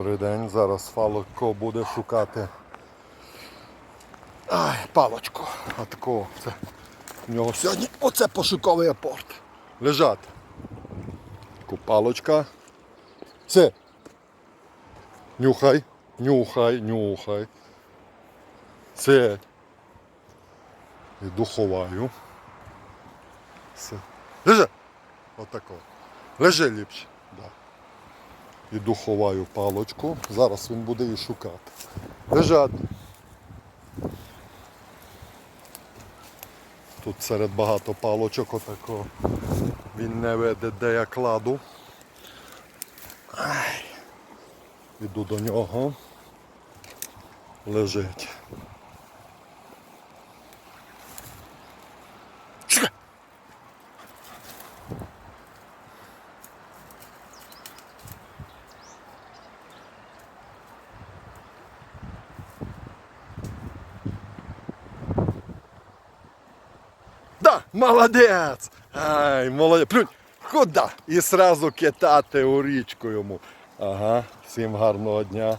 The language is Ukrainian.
Добрий день, зараз Фалко буде шукати Ай, палочку. А такого це. У нього сьогодні оце пошуковий апорт. Лежати. Палочка. Це. Нюхай, нюхай, нюхай. Це. Іду ховаю. Все. Лежи. Отако. Лежи ліпше. Іду ховаю палочку. Зараз він буде її шукати. Лежать. Тут серед багато палочок отако. Він не веде, де я кладу. Іду до нього. Лежить. Да, молодець! Ай, молодець. Плюнь, Куда? І сразу китати у річку йому. Ага, всім гарного дня.